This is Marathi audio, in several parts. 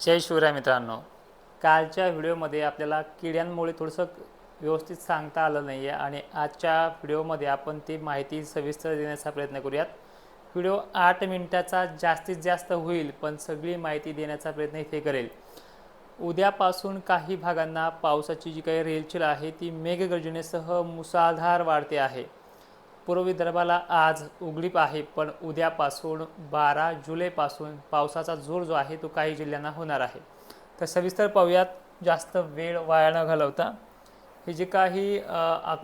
जय शिवराय मित्रांनो. कालच्या व्हिडिओमध्ये आपल्याला किड्यांमुळे थोडंसं व्यवस्थित सांगता आलं नाही आहे आणि आजच्या व्हिडिओमध्ये आपण ती माहिती सविस्तर देण्याचा प्रयत्न करूयात. व्हिडिओ आठ मिनटाचा जास्तीत जास्त होईल पण सगळी माहिती देण्याचा प्रयत्न इथे करेल. उद्यापासून काही भागांना पावसाची जी काही रेलचेल आहे ती मेघगर्जनेसह मुसळधार वाढते आहे. पूर्व विदर्भाला आज उघडीप आहे पण उद्यापासून बारा जुलैपासून पावसाचा जोर जो आहे तो काही जिल्ह्यांना होणार आहे. तर सविस्तर पाहूयात जास्त वेळ वाया न घालवता हे जे काही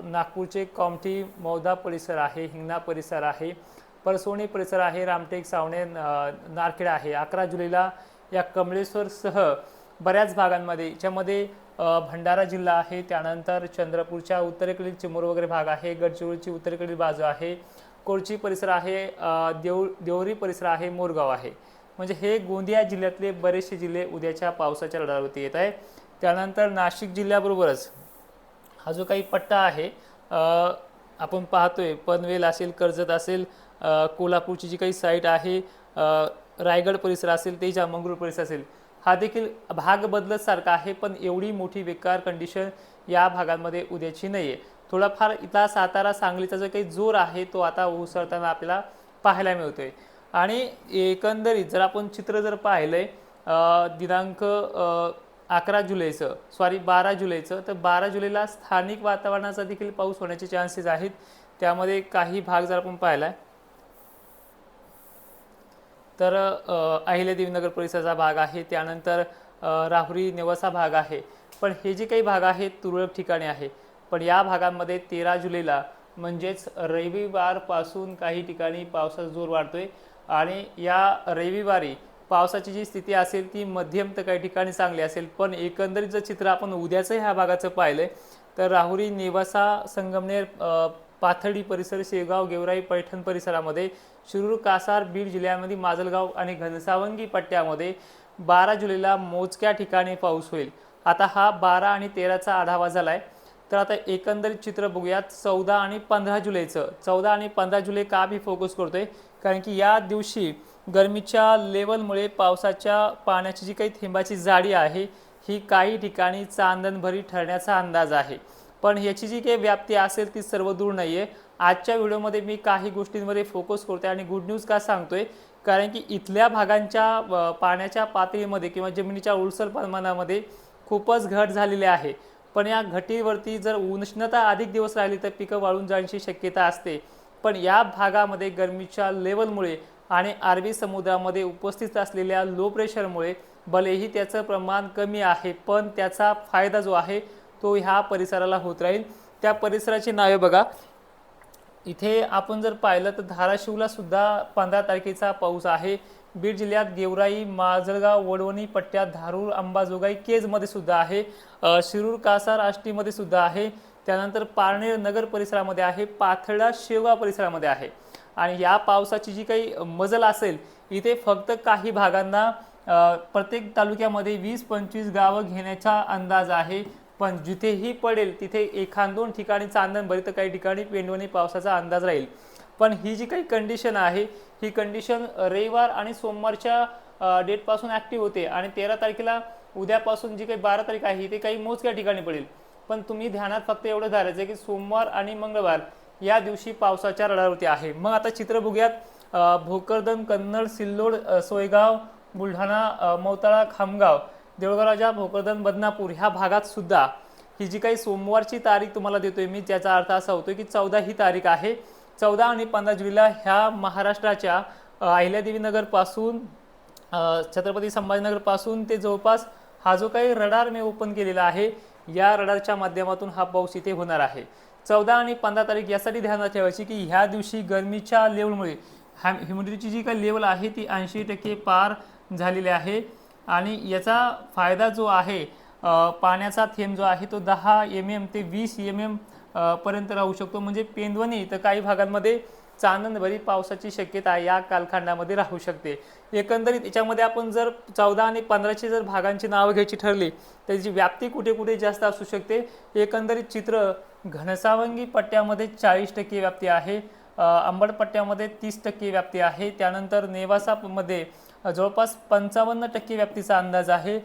नागपूरचे कॉमठी मौदा परिसर आहे हिंगणा परिसर आहे परसोणी परिसर आहे रामटेक सावणे नारखेड आहे अकरा जुलैला या कमळेश्वरसह बऱ्याच भागांमध्ये याच्यामध्ये भंडारा जिल्हा आहे त्यानंतर चंद्रपूरच्या उत्तरेकडील चिमूर वगैरे भाग आहे गडचिरोलीची उत्तरेकडील बाजू आहे कोरची परिसर आहे देऊ देवरी परिसर आहे मोरगाव आहे. म्हणजे हे गोंदिया जिल्ह्यातले बरेचसे जिल्हे उद्याच्या पावसाच्या लढावरती येत आहे. त्यानंतर नाशिक जिल्ह्याबरोबरच हा जो काही पट्टा आहे आपण पाहतोय पनवेल असेल कर्जत असेल कोल्हापूरची जी काही साईट आहे रायगड परिसर असेल तेजा मंगरूळ परिसर असेल हा देखील भाग बदलत सारखा आहे पण एवढी मोठी बेकार कंडिशन या भागांमध्ये उद्याची नाही आहे थोडाफार इथला सातारा सांगलीचा जो काही जोर आहे तो आता उसळताना आपल्याला पाहायला मिळतोय. आणि एकंदरीत जर आपण चित्र जर पाहिलंय दिनांक अकरा जुलैचं सॉरी बारा जुलैचं तर बारा जुलैला स्थानिक वातावरणाचा देखील पाऊस होण्याचे चान्सेस आहेत. त्यामध्ये काही भाग जर आपण पाहिला तर अ, अहिल्यादेवीनगर परिसराचा भाग आहे. त्यानंतर राहुरी नेवासा भाग आहे. पण हे जे काही भाग आहेत तुरळक ठिकाणी आहे. पण या भागांमध्ये तेरा जुलैला म्हणजेच रविवारपासून काही ठिकाणी पावसाचा जोर वाढतोय. आणि या रविवारी पावसाची जी स्थिती असेल ती मध्यम तर काही ठिकाणी चांगली असेल. पण एकंदरीत जर चित्र आपण उद्याचं ह्या भागाचं पाहिलंय तर राहुरी नेवासा संगमनेर पाथर्डी परिसर शेगाव गेवराई पैठण परिसरामध्ये शिरूर कासार बीड जिल्ह्यामध्ये माजलगाव आणि घनसावंगी पट्ट्यामध्ये बारा जुलैला मोजक्या ठिकाणी पाऊस होईल. आता हा बारा आणि तेराचा आढावा झाला आहे तर आता एकंदरीत चित्र बघूयात. चौदा आणि पंधरा जुलैचं. चौदा आणि पंधरा जुलै का मी फोकस करतो आहे कारण की या दिवशी गरमीच्या लेवलमुळे पावसाच्या पाण्याची जी काही थेंबाची जाडी आहे ही काही ठिकाणी चांदणभरी ठरण्याचा अंदाज आहे. पण याची जी काही व्याप्ती असेल ती सर्व दूर नाही आहे आजच्या व्हिडिओमध्ये मी काही गोष्टींमध्ये फोकस करतोय आणि गुड न्यूज का सांगतोय? कारण की इथल्या भागांच्या पाण्याच्या पातळीमध्ये किंवा जमिनीच्या उलसर प्रमाणामध्ये खूपच घट झालेली आहे. पण या घटीवरती जर उष्णता अधिक दिवस राहिली तर पिकं वाळून जाण्याची शक्यता असते. पण या भागामध्ये गरमीच्या लेवलमुळे आणि अरबी समुद्रामध्ये उपस्थित असलेल्या लो प्रेशरमुळे भलेही त्याचं प्रमाण कमी आहे पण त्याचा फायदा जो आहे तो ह्या परिसराला होत राहील. त्या परिसराची नावे बघा. इथे आपण जर पाहिलं तर धाराशिवला सुद्धा पंधरा तारखेचा पाऊस आहे. बीड जिल्ह्यात गेवराई माजलगाव वडवणी पट्ट्यात धारूर अंबाजोगाई केजमध्ये सुद्धा आहे. शिरूर कासार आष्टीमध्ये सुद्धा आहे. त्यानंतर पारनेर नगर परिसरामध्ये आहे. पाथर्डा शेवगाव परिसरामध्ये आहे. आणि या पावसाची जी काही मजल असेल इथे फक्त काही भागांना प्रत्येक तालुक्यामध्ये वीस पंचवीस गावं घेण्याचा अंदाज आहे. पण जिथेही पडेल तिथे एखाद दोन ठिकाणी चांदण भरी तर काही ठिकाणी पेंडवणी पावसाचा अंदाज राहील. पण ही जी काही कंडिशन आहे ही कंडिशन रविवार आणि सोमवारच्या डेटपासून ॲक्टिव्ह होते आणि तेरा तारखेला उद्यापासून जी काही बारा तारीख आहे ते काही मोजक्या ठिकाणी पडेल. पण तुम्ही ध्यानात फक्त एवढं धरायचं आहे की सोमवार आणि मंगळवार या दिवशी पावसाच्या रडारवरती आहे. मग आता चित्र बघूयात. भोकरदन कन्नड सिल्लोड सोयगाव बुलढाणा मौताळा मोताळा खामगाव देऊळगाव राजा भोकरदन बदनापूर ह्या भागात सुद्धा ही जी काही सोमवारची तारीख तुम्हाला देतोय मी त्याचा अर्थ असा होतो की चौदा ही तारीख आहे. चौदा आणि पंधरा जुलैला ह्या महाराष्ट्राच्या अहिल्यादेवीनगरपासून छत्रपती संभाजीनगरपासून ते जवळपास हा जो काही रडार मी ओपन केलेला आहे या रडारच्या माध्यमातून हा पाऊस इथे होणार आहे. चौदा आणि पंधरा तारीख यासाठी ध्यानात ठेवायची की ह्या दिवशी गरमीच्या लेवलमुळे हॅम ह्युमिडिटीची जी काही लेवल आहे ती ऐंशी टक्के पार झालेली आहे. आणि याचा फायदा जो आहे पाण्याचा थेंब जो आहे तो दहा एम एम ते वीस एम एम पर्यंत राहू शकतो. म्हणजे पेंदवणी तर काही भागांमध्ये चांदणभरी पावसाची शक्यता या कालखंडामध्ये राहू शकते. एकंदरीत याच्यामध्ये आपण जर चौदा आणि पंधराचे जर भागांची नावं घ्यायची ठरली त्याची व्याप्ती कुठे कुठे जास्त असू शकते? एकंदरीत चित्र घनसावंगी पट्ट्यामध्ये चाळीस टक्के व्याप्ती आहे अ, अंबड पट्ट्यामध्ये तीस टक्के व्याप्ती आहे. त्यानंतर नेवासामध्ये जवळपास पंचावन्न टक्के व्याप्तीचा अंदाज आहे.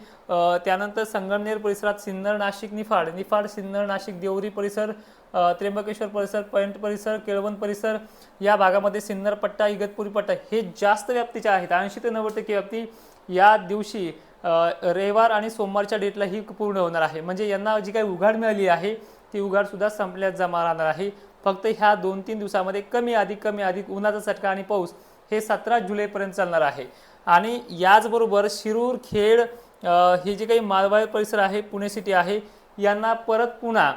त्यानंतर संगमनेर परिसरात सिन्नर नाशिक निफाड. निफाड सिन्नर नाशिक देवरी परिसर त्र्यंबकेश्वर परिसर पैंट परिसर केळवण परिसर या भागामध्ये सिन्नर पट्टा इगतपुरी पट्टा हे जास्त व्याप्तीचे आहेत. ऐंशी ते नव्वद टक्के व्याप्ती या दिवशी रविवार आणि सोमवारच्या डेटला ही पूर्ण होणार आहे. म्हणजे यांना जी काही उघाड मिळाली आहे ती उघाडसुद्धा संपल्यात जमा राहणार आहे. फक्त ह्या दोन तीन दिवसामध्ये कमी अधिक कमी अधिक उन्हाचा चटका आणि पाऊस हे सतरा जुलैपर्यंत चालणार आहे. आणि याचबरोबर शिरूर खेड हे जे काही मालवाय परिसर आहे पुणे सिटी आहे यांना परत पुन्हा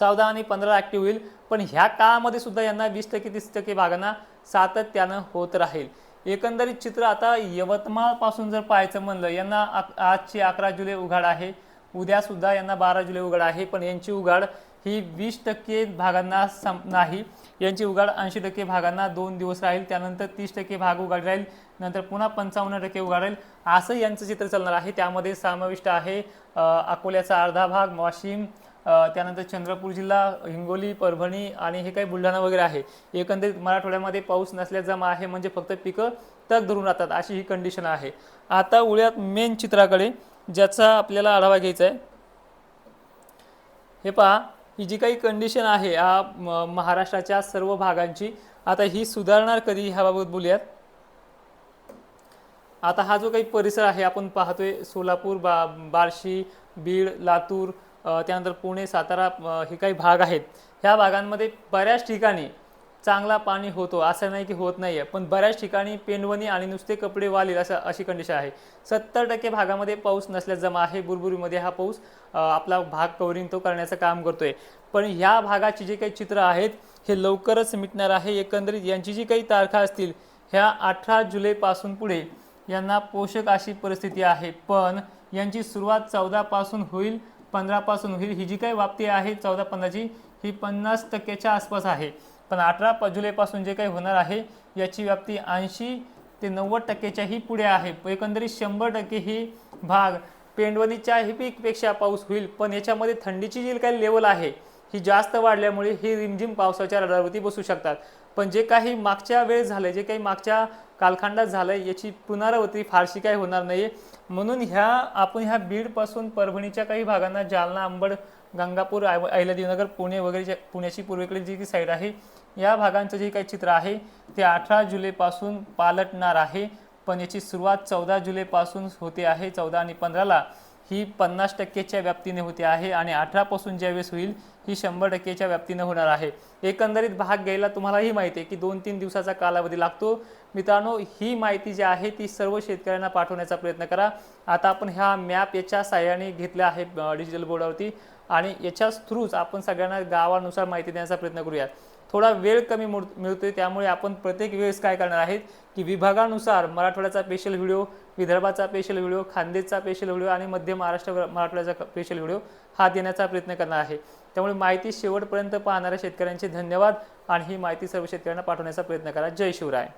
चौदा आणि पंधरा ॲक्टिव्ह होईल. पण ह्या काळामध्ये सुद्धा यांना वीस टक्के तीस टक्के भागांना सातत्यानं होत राहील. एकंदरीत चित्र आता यवतमाळपासून जर पाहायचं म्हणलं यांना आक- आजची अकरा जुलै उघाड आहे. उद्यासुद्धा यांना बारा जुलै उघाड आहे. पण यांची उघाड ही वीस टक्के भागांना सम नाही. यांची उघाड ऐंशी टक्के भागांना दोन दिवस राहील त्यानंतर तीस टक्के भाग उघाड राहील नंतर पुन्हा पंचावन्न टक्के उघाड राहील. असं यांचं चित्र चालणार आहे. त्यामध्ये समाविष्ट आहे अकोल्याचा अर्धा भाग वाशिम त्यानंतर चंद्रपूर जिल्हा हिंगोली परभणी आणि हे काही बुलढाणा वगैरे आहे. एकंदरीत मराठवाड्यामध्ये पाऊस नसल्याचा जमा आहे म्हणजे फक्त पिकं तग धरून राहतात अशी ही कंडिशन आहे. आता उळ्यात मेन चित्राकडे ज्याचा आपल्याला आढावा घ्यायचा आहे. हे पहा ही जी काही कंडिशन आहे हा महाराष्ट्राच्या सर्व भागांची आता ही सुधारणार कधी ह्याबाबत बोलूयात. आता हा जो काही परिसर आहे आपण पाहतोय सोलापूर बा बार्शी बीड लातूर त्यानंतर पुणे सातारा हे काही भाग आहेत. ह्या भागांमध्ये बऱ्याच ठिकाणी चांगला पाणी होतो असं नाही की होत नाही आहे पण बऱ्याच ठिकाणी पेंडवणी आणि नुसते कपडे वालील असं अशी कंडिशन आहे. सत्तर टक्के भागामध्ये पाऊस नसल्यास जमा आहे. बुरबुरीमध्ये हा पाऊस आपला भाग कवरिंग तो करण्याचं काम करतोय. पण ह्या भागाची जे काही चित्र आहेत हे लवकरच मिटणार आहे. एकंदरीत यांची जी काही तारखा असतील ह्या अठरा जुलैपासून पुढे यांना पोषक अशी परिस्थिती आहे. पण यांची सुरुवात चौदापासून होईल पंधरापासून होईल ही जी काही वाप्ती आहे चौदा पंधराची ही पन्नास टक्क्याच्या आसपास आहे. पण अठरा प जुलैपासून जे काही होणार आहे याची व्याप्ती ऐंशी ते नव्वद टक्क्याच्याही पुढे आहे. एकंदरीत शंभर टक्के ही भाग पेंडवणीच्या ही पीकपेक्षा पाऊस होईल पण याच्यामध्ये थंडीची जी काही लेवल आहे ही जास्त वाढल्यामुळे ही रिमझिम पावसाच्या रडारवरती बसू शकतात. पण जे काही मागच्या वेळेस झालं जे काही मागच्या कालखंडात झालं याची पुनरावृत्ती फारशी काही होणार नाही म्हणून ह्या आपण ह्या बीडपासून परभणीच्या काही भागांना जालना अंबड गंगापूर आय- पुणे वगैरेच्या पुण्याची पूर्वेकडील जी काही साईड आहे या भागांचं जे काही चित्र आहे ते अठरा जुलैपासून पालटणार आहे. पण याची सुरुवात चौदा जुलैपासून होते आहे. चौदा आणि पंधराला ही पन्नास टक्केच्या व्याप्तीने होते आहे आणि अठरापासून ज्यावेळेस होईल ही शंभर टक्केच्या व्याप्तीने होणार आहे. एकंदरीत भाग घ्यायला तुम्हालाही माहिती आहे की दोन तीन दिवसाचा कालावधी लागतो. मित्रांनो ही माहिती जी आहे ती सर्व शेतकऱ्यांना पाठवण्याचा प्रयत्न करा. आता आपण ह्या मॅप याच्या साह्याने घेतल्या आहे डिजिटल बोर्डावरती. आणि याच्याच थ्रूच आपण सगळ्यांना गावानुसार माहिती देण्याचा प्रयत्न करूयात. थोडा वेळ कमी मिळतोय त्यामुळे आपण प्रत्येक वेळेस काय करणार आहेत की विभागानुसार मराठवाड्याचा स्पेशल व्हिडिओ विदर्भाचा स्पेशल व्हिडिओ खानदेशचा स्पेशल व्हिडिओ आणि मध्य महाराष्ट्र मराठवाड्याचा स्पेशल व्हिडिओ हा देण्याचा प्रयत्न करणार आहे. त्यामुळे माहिती शेवटपर्यंत पाहणाऱ्या शेतकऱ्यांचे धन्यवाद आणि ही माहिती सर्व शेतकऱ्यांना पाठवण्याचा प्रयत्न करा. जय शिवराय.